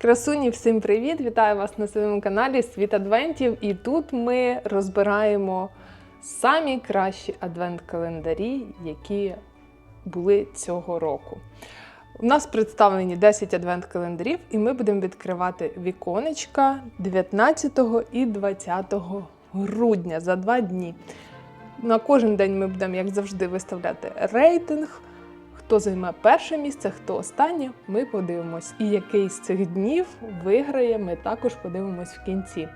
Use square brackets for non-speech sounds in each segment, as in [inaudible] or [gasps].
Красуні, всім привіт! Вітаю вас на своєму каналі Світ Адвентів. І тут ми розбираємо самі кращі адвент-календарі, які були цього року. У нас представлені 10 адвент-календарів, і ми будемо відкривати віконечка 19 і 20 грудня за два дні. На кожен день ми будемо, як завжди, виставляти рейтинг. Хто займе перше місце, хто останнє, ми подивимось. І який з цих днів виграє, ми також подивимось в кінці.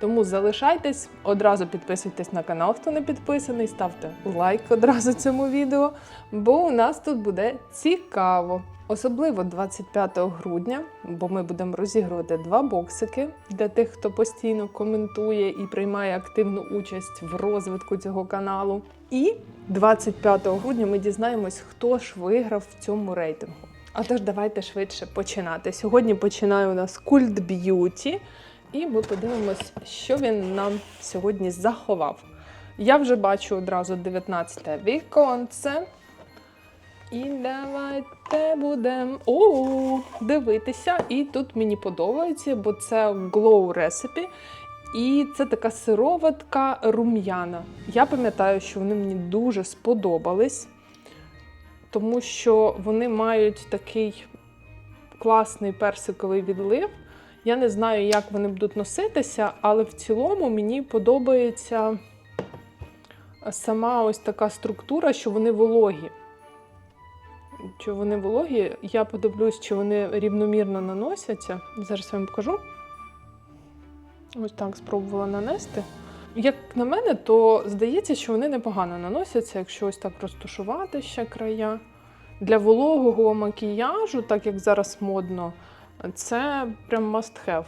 Тому залишайтесь, одразу підписуйтесь на канал, хто не підписаний, ставте лайк одразу цьому відео, бо у нас тут буде цікаво. Особливо 25 грудня, бо ми будемо розігрувати два боксики для тих, хто постійно коментує і приймає активну участь в розвитку цього каналу. І 25 грудня ми дізнаємось, хто ж виграв в цьому рейтингу. А тож давайте швидше починати. Сьогодні починає у нас культ б'юті, і ми подивимось, що він нам сьогодні заховав. Я вже бачу одразу 19 віконце. І давайте будемо дивитися. І тут мені подобається, бо це Glow Recipe. І це така сироватка рум'яна. Я пам'ятаю, що вони мені дуже сподобались, тому що вони мають такий класний персиковий відлив. Я не знаю, як вони будуть носитися, але в цілому мені подобається сама ось така структура, що вони вологі. Чи вони вологі? Я подивлюсь, чи вони рівномірно наносяться. Зараз я вам покажу. Ось так спробувала нанести. Як на мене, то здається, що вони непогано наносяться, якщо ось так розташувати ще края. Для вологого макіяжу, так як зараз модно, це прям must have.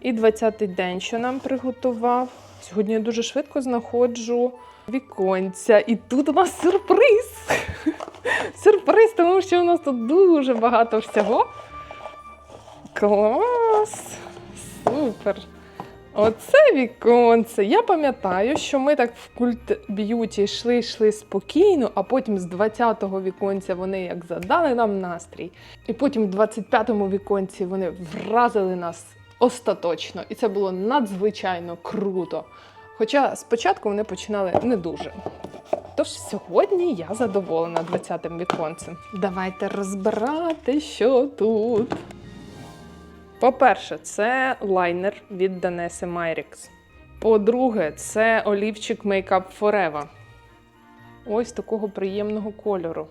І 20-й день, що нам приготував. Сьогодні я дуже швидко знаходжу віконця. І тут у нас сюрприз. [laughs] Сюрприз, тому що у нас тут дуже багато всього. Клас! Супер! Оце віконце. Я пам'ятаю, що ми так в культ б'юті йшли, йшли спокійно, а потім з 20-го віконця вони як задали нам настрій. І потім в 25-му віконці вони вразили нас остаточно. І це було надзвичайно круто. Хоча спочатку вони починали не дуже. Тож сьогодні я задоволена 20-м віконцем. Давайте розбирати, що тут. По-перше, це лайнер від Данеси Майрікс. По-друге, це олівчик Makeup Forever. Ось такого приємного кольору.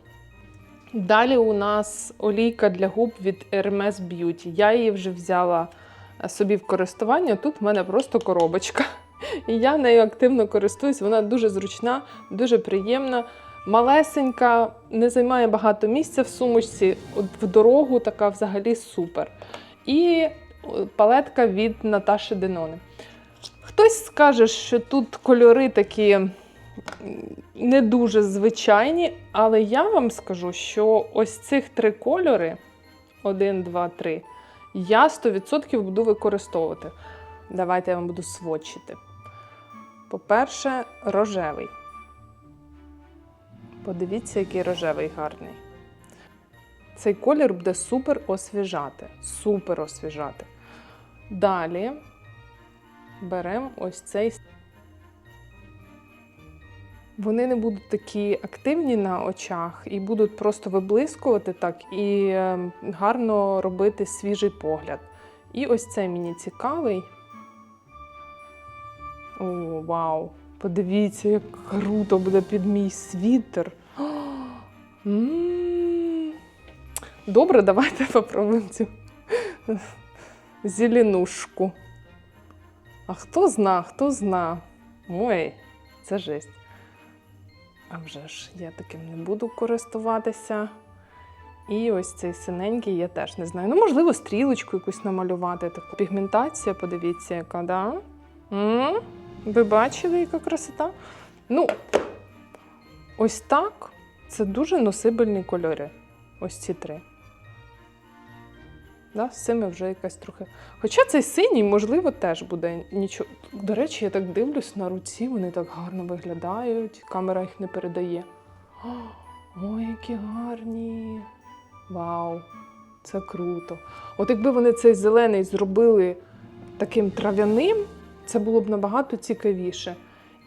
Далі у нас олійка для губ від Hermes Beauty. Я її вже взяла собі в користування. Тут в мене просто коробочка. І я нею активно користуюсь. Вона дуже зручна, дуже приємна, малесенька, не займає багато місця в сумочці. В дорогу така взагалі супер. І палетка від Наташі Денони. Хтось скаже, що тут кольори такі не дуже звичайні, але я вам скажу, що ось цих три кольори: 1, 2, 3, я 100% буду використовувати. Давайте я вам буду сводчити. По-перше, рожевий. Подивіться, який рожевий гарний. Цей колір буде супер освіжати. Супер освіжати. Далі беремо ось цей. Вони не будуть такі активні на очах і будуть просто виблискувати так і е, гарно робити свіжий погляд. І ось цей мені цікавий. О, вау! Подивіться, як круто буде під мій світер. [gasps] М. Добре, давайте [laughs] попробуємо цю зеленушку. А хто зна, хто зна. Ой, це жесть. А вже ж я таким не буду користуватися. І ось цей синенький я теж не знаю. Ну, можливо, стрілочку якусь намалювати. Таку пігментація, подивіться, яка, да? М? Ви бачили, яка красота? Ну, ось так. Це дуже носибельні кольори. Ось ці три. Да, з цими вже якась трохи. Хоча цей синій, можливо, теж буде нічого. До речі, я так дивлюсь на руці, вони так гарно виглядають, камера їх не передає. Ой, які гарні. Вау! Це круто. От якби вони цей зелений зробили таким трав'яним, це було б набагато цікавіше.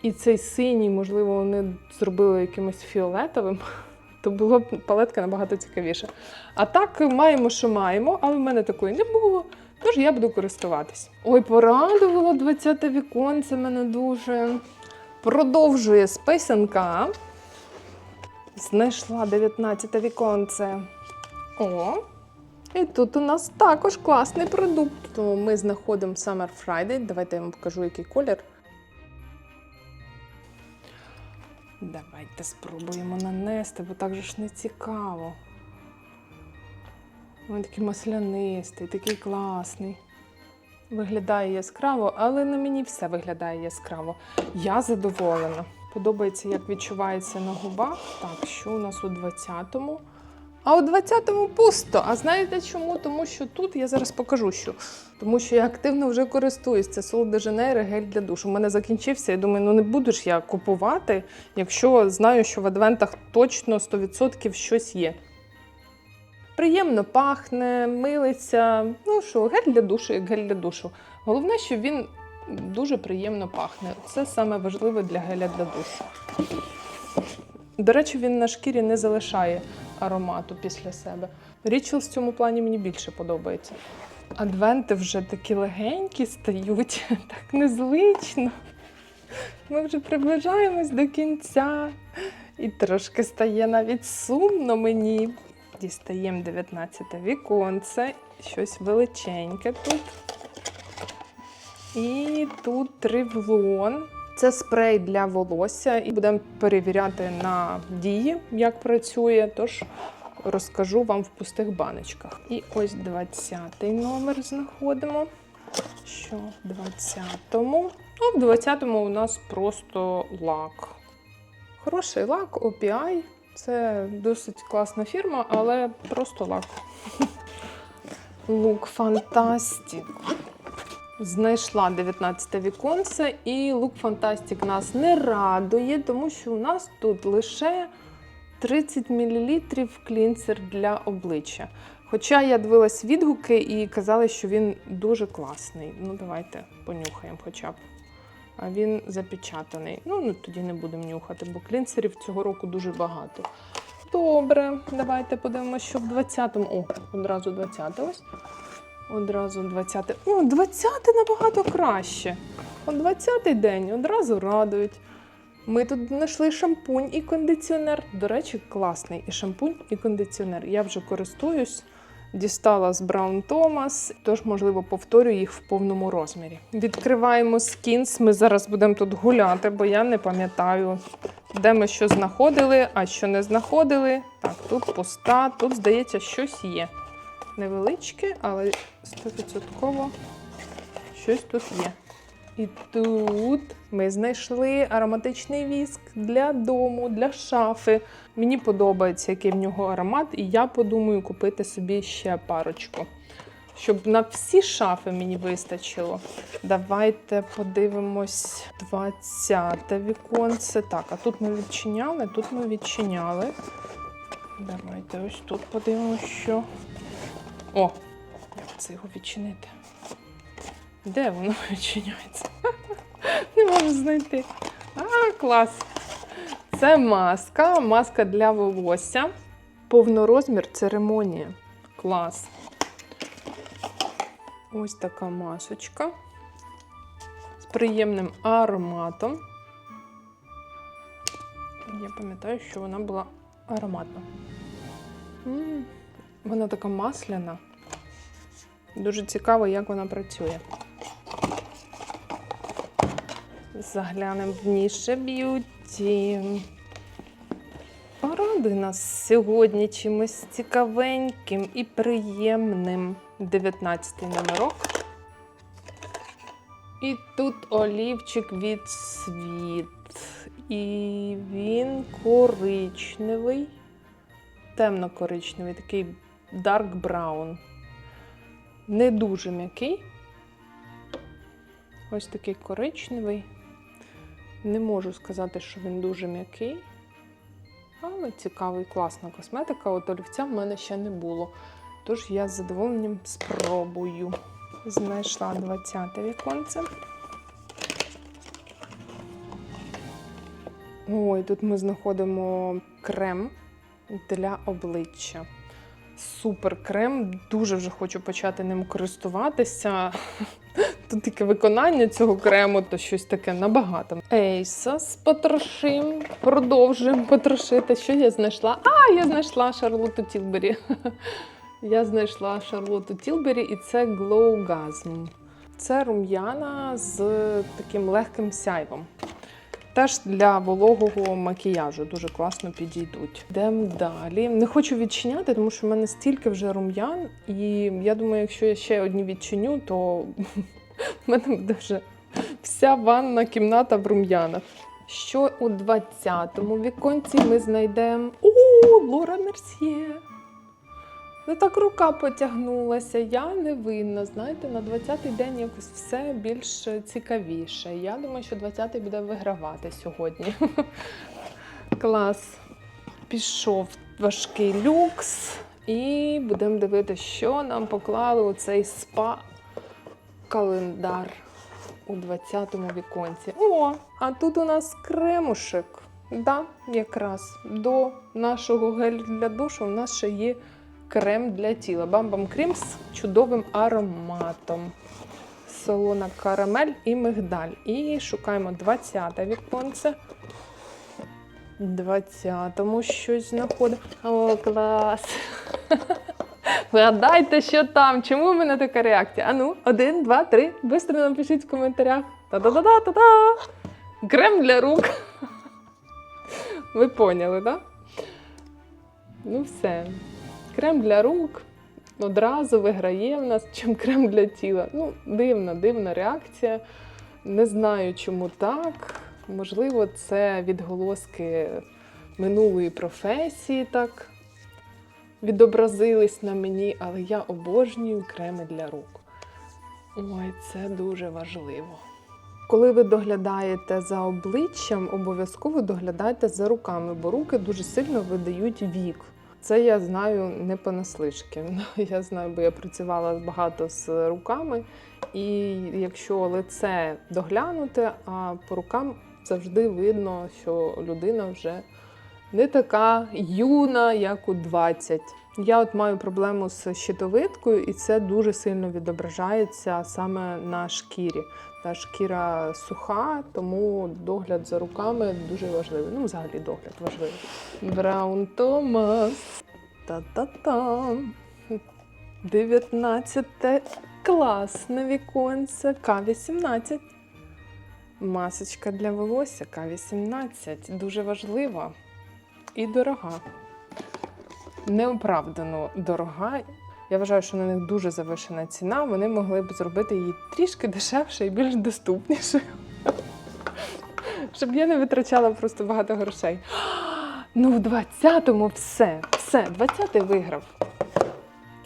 І цей синій, можливо, вони зробили якимось фіолетовим, то було б палетка набагато цікавіша. А так маємо, що маємо, але в мене такої не було. Тож я буду користуватись. Ой, порадувало 20-те віконце мене дуже. Продовжує з. Знайшла 19 віконце. О, і тут у нас також класний продукт. Тому ми знаходимо Summer Friday. Давайте я вам покажу, який колір. Давайте спробуємо нанести, бо так же ж не цікаво. Він такий маслянистий, такий класний. Виглядає яскраво, але на мені все виглядає яскраво. Я задоволена. Подобається, як відчувається на губах. Так, що у нас у 20-му? А у 20-му пусто. А знаєте чому? Тому що тут я зараз покажу, що. Тому що я активно вже користуюсь. Це Sol de Janeiro гель для душу. У мене закінчився. Я думаю, ну не буду ж я купувати, якщо знаю, що в адвентах точно 100% щось є. Приємно пахне, милиться. Ну що, гель для душу, як гель для душу. Головне, що він дуже приємно пахне. Це саме важливе для геля для душу. До речі, він на шкірі не залишає аромату після себе. Річел в цьому плані мені більше подобається. Адвенти вже такі легенькі стають, [laughs] так незвично. Ми вже приближаємось до кінця. І трошки стає навіть сумно мені. Дістаємо 19 віконце, щось величеньке тут. І тут тривлон. Це спрей для волосся, і будемо перевіряти на дії, як працює. Тож розкажу вам в пустих баночках. І ось 20-й номер знаходимо. Що в 20-му? Ну, в 20-му у нас просто лак. Хороший лак, OPI. Це досить класна фірма, але просто лак. [laughs] Лук Фантастик. Знайшла 19 віконце, і лук Фантастик нас не радує, тому що у нас тут лише 30 мл клінсер для обличчя. Хоча я дивилась відгуки і казали, що він дуже класний. Ну, давайте понюхаємо хоча б. А він запечатаний. Ну, ну тоді не будемо нюхати, бо клінсерів цього року дуже багато. Добре, давайте подивимося, що в 20-му. О, одразу 20 ось. Одразу 20. О, 20 набагато краще. О, 20-й день одразу радують. Ми тут знайшли шампунь і кондиціонер. До речі, класний і шампунь, і кондиціонер. Я вже користуюсь, дістала з Brown Thomas, тож, можливо, повторю їх в повному розмірі. Відкриваємо скінс. Ми зараз будемо тут гуляти, бо я не пам'ятаю, де ми що знаходили, а що не знаходили. Так, тут пуста, тут, здається, щось є невеличке, але 100% щось тут є. І тут ми знайшли ароматичний віск для дому, для шафи. Мені подобається, який в нього аромат, і я подумаю купити собі ще парочку. Щоб на всі шафи мені вистачило. Давайте подивимось 20 віконце. Так, а тут ми відчиняли, тут ми відчиняли. Давайте ось тут подивимось, що. О, як це його відчинити? Де воно [laughs] відчиняється? [laughs] Не можу знайти. А, клас! Це маска, маска для волосся. Повнорозмір церемонія. Клас. Ось така масочка з приємним ароматом. Я пам'ятаю, що вона була ароматна. М, Вона така масляна. Дуже цікаво, як вона працює. Заглянемо в ніше б'юті. Порадуй нас сьогодні чимось цікавеньким і приємним. 19 номерок. І тут олівчик від світ. І він коричневий, темно-коричневий, такий dark brown. Не дуже м'який. Ось такий коричневий. Не можу сказати, що він дуже м'який. Але цікавий, класна косметика. От олівця в мене ще не було. Тож я з задоволенням спробую. Знайшла 20-те віконце. Ой, тут ми знаходимо крем для обличчя. Супер крем. Дуже вже хочу почати ним користуватися. [laughs] Тут таке виконання цього крему, то щось таке набагато. Ейсос потрошим. Продовжуємо потрошити. Що я знайшла? А, я знайшла Шарлоту Тілбері. [laughs] Я знайшла Шарлоту Тілбері і це Glow Gasm. Це рум'яна з таким легким сяйвом. Теж для вологого макіяжу дуже класно підійдуть. Йдемо далі. Не хочу відчиняти, тому що в мене стільки вже рум'ян, і я думаю, якщо я ще одні відчиню, то [laughs] в мене буде вже вся ванна кімната в рум'янах. Що у 20-му віконці ми знайдемо. О, Лора Мерсьє! Ну так рука потягнулася. Я не винна. Знаєте, на 20-й день якось все більш цікавіше. Я думаю, що 20-й буде вигравати сьогодні. [laughs] Клас. Пішов важкий люкс. І будемо дивитися, що нам поклали у цей спа-календар у 20-му віконці. О, а тут у нас кремушек. Да, якраз до нашого гелю для душу у нас ще є крем для тіла. Бамбам крем з чудовим ароматом. Солона карамель і мигдаль. І шукаємо 20 віконце. 20-му щось знаходимо. О, клас! [laughs] Вгадайте, що там. Чому в мене така реакція? Ану, один, два, три. Бистро напишіть в коментарях. Та-да-да-да-та-да! Крем для рук. [laughs] Ви поняли, так? Да? Ну, все. Крем для рук одразу виграє в нас, чим крем для тіла. Ну, дивна, дивна реакція. Не знаю, чому так. Можливо, це відголоски минулої професії так відобразились на мені, але я обожнюю креми для рук. Ой, це дуже важливо. Коли ви доглядаєте за обличчям, обов'язково доглядайте за руками, бо руки дуже сильно видають вік. Це я знаю не понаслишки. [laughs] Я знаю, бо я працювала багато з руками, і якщо лице доглянути, а по рукам завжди видно, що людина вже не така юна, як у 20. Я от маю проблему з щитовидкою, і це дуже сильно відображається саме на шкірі. Та шкіра суха, тому догляд за руками дуже важливий. Ну, взагалі догляд важливий. Браун Томас. Та-та-та. 19 класне віконце. К-18. Масочка для волосся К-18. Дуже важлива і дорога. Неоправдано дорога. Я вважаю, що на них дуже завишена ціна. Вони могли б зробити її трішки дешевше і більш доступнішою. Щоб я не витрачала просто багато грошей. Ну, в 20-му все. Все, 20-й виграв.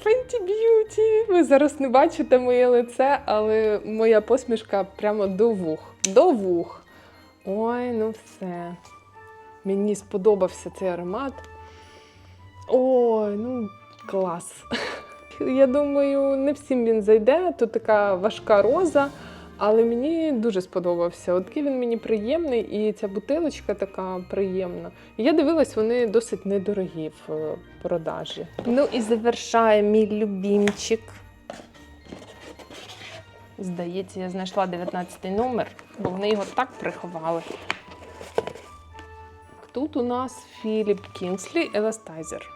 Fenty Beauty. Ви зараз не бачите моє лице, але моя посмішка прямо до вух. До вух. Ой, ну все. Мені сподобався цей аромат. Ой, ну клас. Я думаю, не всім він зайде. Тут така важка роза, але мені дуже сподобався. От такий він мені приємний, і ця бутилочка така приємна. Я дивилась, вони досить недорогі в е, продажі. Ну і завершає мій любімчик. Здається, я знайшла 19 номер, бо вони його так приховали. Тут у нас Філіп Кінгслі Еластайзер.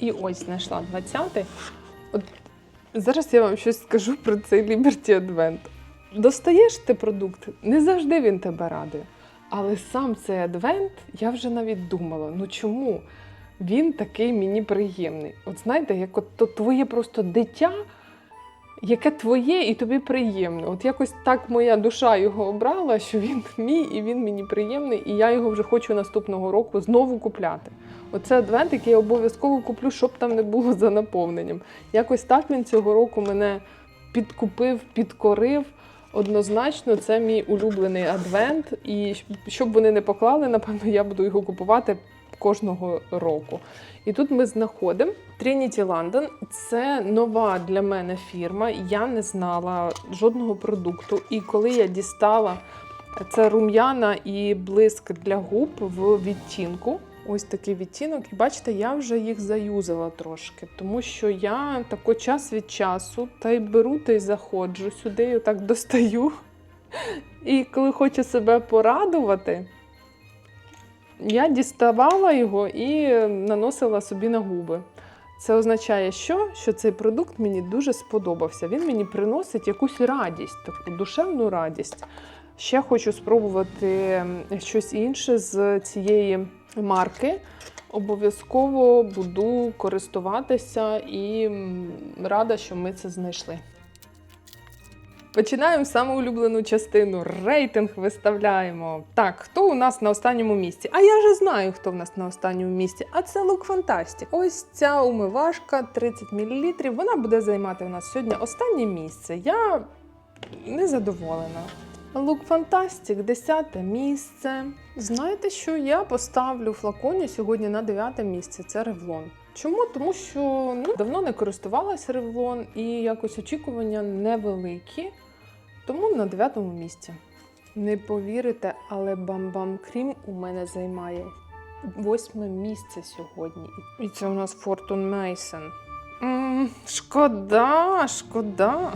І ось знайшла 20-й. От зараз я вам щось скажу про цей Liberty Advent. Достаєш ти продукт, не завжди він тебе радує. Але сам цей адвент, я вже навіть думала, ну чому він такий мені приємний? От знаєте, як от то твоє просто дитя, яке твоє і тобі приємно. От якось так моя душа його обрала, що він [laughs] мій і він мені приємний, і я його вже хочу наступного року знову купляти. Оце адвент, який я обов'язково куплю, щоб там не було за наповненням. Якось так він цього року мене підкупив, підкорив. Однозначно, це мій улюблений адвент, і щоб вони не поклали, напевно, я буду його купувати кожного року. І тут ми знаходимо Trinity London. Це нова для мене фірма. Я не знала жодного продукту. І коли я дістала це рум'яна і блиск для губ в відтінку. Ось такий відтінок. І бачите, я вже їх заюзала трошки, тому що я тако час від часу та й беру та й заходжу сюди, і отак достаю. І коли хочу себе порадувати, я діставала його і наносила собі на губи. Це означає, що? що цей продукт мені дуже сподобався. Він мені приносить якусь радість, таку душевну радість. Ще хочу спробувати щось інше з цієї марки. Обов'язково буду користуватися і рада, що ми це знайшли. Починаємо саму улюблену частину. Рейтинг виставляємо. Так, хто у нас на останньому місці? А я вже знаю, хто в нас на останньому місці. А це Look Fantastic. Ось ця умивашка 30 мл. Вона буде займати у нас сьогодні останнє місце. Я не задоволена. Look Fantastic, 10 місце. Знаєте, що я поставлю флаконі сьогодні на 9 місце. Це Revlon. Чому? Тому що ну, давно не користувалася Revlon і якось очікування невеликі. Тому на 9 місці. Не повірите, але Бам-Бам Крім у мене займає восьме місце сьогодні. І це у нас Fortune Mason. М, шкода, шкода.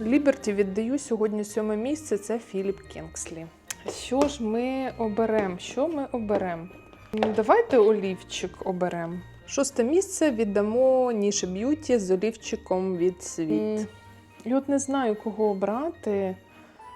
Ліберті віддаю сьогодні сьоме місце. Це Філіп Кінгслі. Що ж ми оберемо? Що ми оберемо? Давайте олівчик оберемо. Шосте місце віддамо Ніше Б'юті з олівчиком від світ. І от не знаю, кого обрати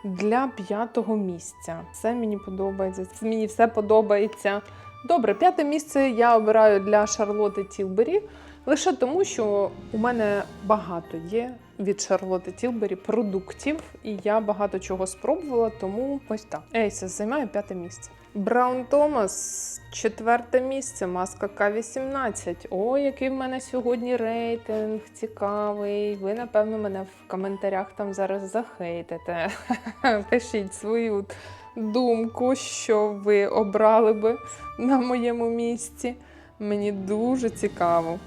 для п'ятого місця. Це мені подобається. Мені все подобається. Добре, п'яте місце я обираю для Шарлоти Тілбері. Лише тому, що у мене багато є від Шарлоти Тілбері продуктів, і я багато чого спробувала, тому ось так. Ейсес займає п'яте місце. Браун Томас, четверте місце, маска К-18. О, який в мене сьогодні рейтинг цікавий. Ви, напевно, мене в коментарях там зараз захейтите. [laughs] Пишіть свою думку, що ви обрали би на моєму місці. Мені дуже цікаво.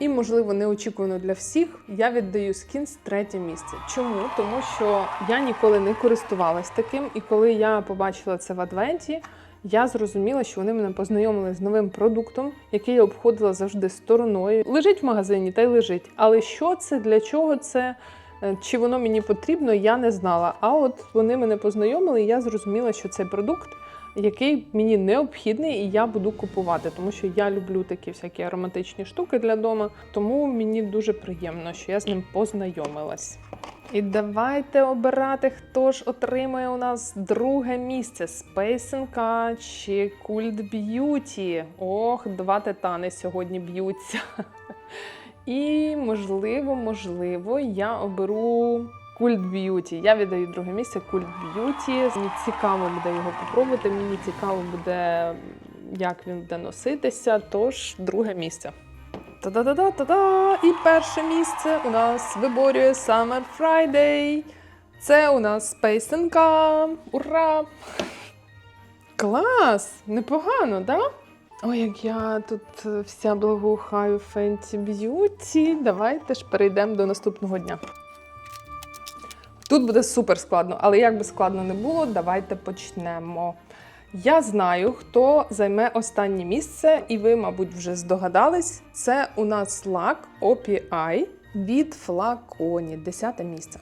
І, можливо, неочікувано для всіх, я віддаю скінс третє місце. Чому? Тому що я ніколи не користувалась таким, і коли я побачила це в адвенті, я зрозуміла, що вони мене познайомили з новим продуктом, який я обходила завжди стороною. Лежить в магазині та й лежить. Але що це, для чого це? е, Чи воно мені потрібно, я не знала. А от вони мене познайомили, і я зрозуміла, що цей продукт який мені необхідний, і я буду купувати, тому що я люблю такі всякі ароматичні штуки для дома. Тому мені дуже приємно, що я з ним познайомилась. І давайте обирати, хто ж отримає у нас друге місце: NK чи Cult Beauty. Ох, два титани сьогодні б'ються. І можливо, можливо, я оберу Культ Б'юті. Я віддаю друге місце Культ Б'юті. Мені цікаво буде його попробувати. Мені цікаво буде, як він буде носитися. Тож друге місце. Та-да-да-да-та-да! І перше місце у нас виборює Summer Friday. Це у нас NK. Ура! Клас! Непогано, да? Ой, як я тут вся благоухаю Fenty Beauty. Давайте ж перейдемо до наступного дня. Тут буде супер складно, але як би складно не було, давайте почнемо. Я знаю, хто займе останнє місце, і ви, мабуть, вже здогадались. Це у нас лак OPI від флаконі. Десяте місце.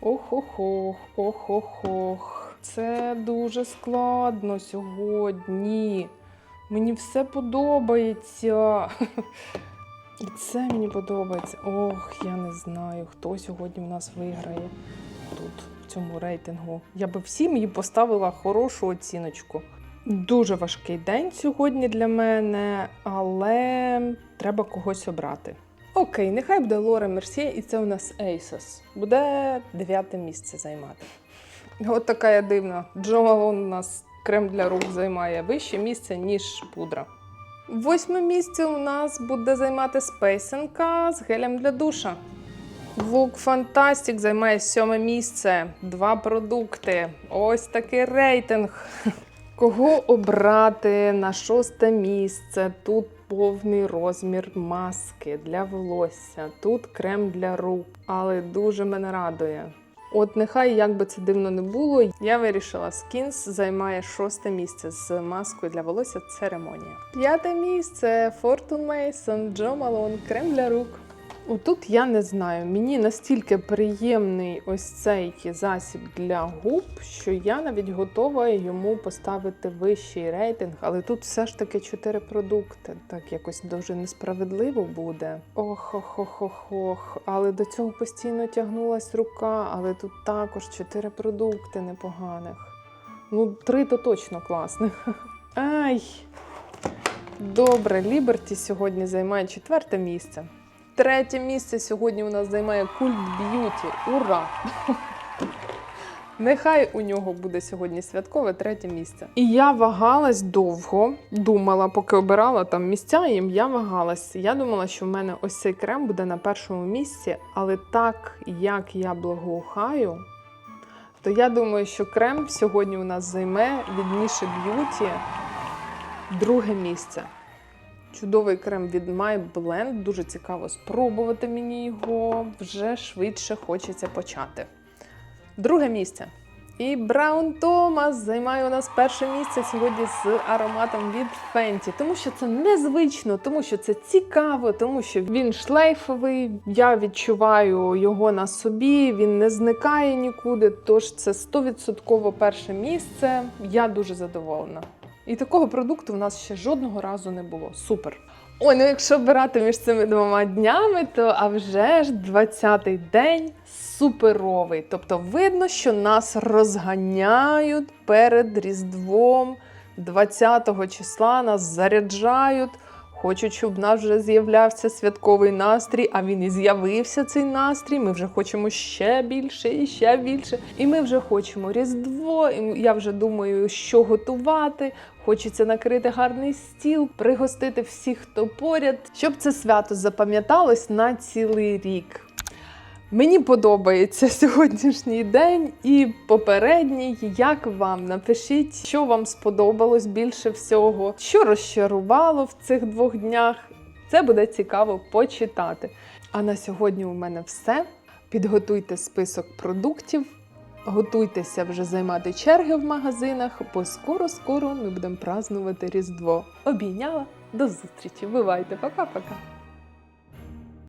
Ох-ох-ох, ох-ох-ох. Це дуже складно сьогодні. Мені все подобається. І [laughs] це мені подобається. Ох, я не знаю, хто сьогодні в нас виграє тут, в цьому рейтингу. Я би всім їй поставила хорошу оціночку. Дуже важкий день сьогодні для мене, але треба когось обрати. Окей, нехай буде Лора Мерсьє, і це у нас Asos. Буде дев'яте місце займати. От така я дивна. Джо Малон у нас крем для рук займає вище місце, ніж пудра. Восьме місце у нас буде займати спейсенка з гелем для душа. Look Fantastic займає сьоме місце. Два продукти. Ось такий рейтинг. [laughs] Кого обрати на шосте місце? Тут повний розмір маски для волосся, тут крем для рук, але дуже мене радує. От нехай як би це дивно не було, я вирішила, Skins займає шосте місце з маскою для волосся церемонія. П'яте місце Fortune Mason Джо Малон, крем для рук. Отут я не знаю. Мені настільки приємний ось цей засіб для губ, що я навіть готова йому поставити вищий рейтинг. Але тут все ж таки чотири продукти. Так якось дуже несправедливо буде. Ох, ох, ох, ох, ох. Але до цього постійно тягнулась рука, але тут також чотири продукти непоганих. Ну, три то точно класних. [laughs] Ай! Добре, Ліберті сьогодні займає четверте місце. Третє місце сьогодні у нас займає Культ Б'юті. Ура! Нехай у нього буде сьогодні святкове третє місце. І я вагалась довго, думала, поки обирала там місця їм, я вагалась. Я думала, що в мене ось цей крем буде на першому місці, але так як я благоухаю, то я думаю, що крем сьогодні у нас займе від Міші Б'юті друге місце. Чудовий крем від My Blend. Дуже цікаво спробувати мені його. Вже швидше хочеться почати. Друге місце. І Браун Томас займає у нас перше місце сьогодні з ароматом від Fenty. Тому що це незвично, тому що це цікаво, тому що він шлейфовий. Я відчуваю його на собі, він не зникає нікуди. Тож це 100% перше місце. Я дуже задоволена. І такого продукту в нас ще жодного разу не було. Супер. Ой, ну якщо обирати між цими двома днями, то а вже ж 20-й день суперовий. Тобто видно, що нас розганяють перед Різдвом. 20-го числа нас заряджають. Хочуть, щоб в нас вже з'являвся святковий настрій, а він і з'явився цей настрій. Ми вже хочемо ще більше і ще більше. І ми вже хочемо Різдво. І я вже думаю, що готувати. Хочеться накрити гарний стіл, пригостити всіх, хто поряд, щоб це свято запам'яталось на цілий рік. Мені подобається [laughs] сьогоднішній день і попередній. Як вам? Напишіть, що вам сподобалось більше всього, що розчарувало в цих двох днях. Це буде цікаво почитати. А на сьогодні у мене все. Підготуйте список продуктів, готуйтеся вже займати черги в магазинах, бо скоро-скоро ми будемо празднувати Різдво. Обійняла до зустрічі! Бувайте, пока-пока!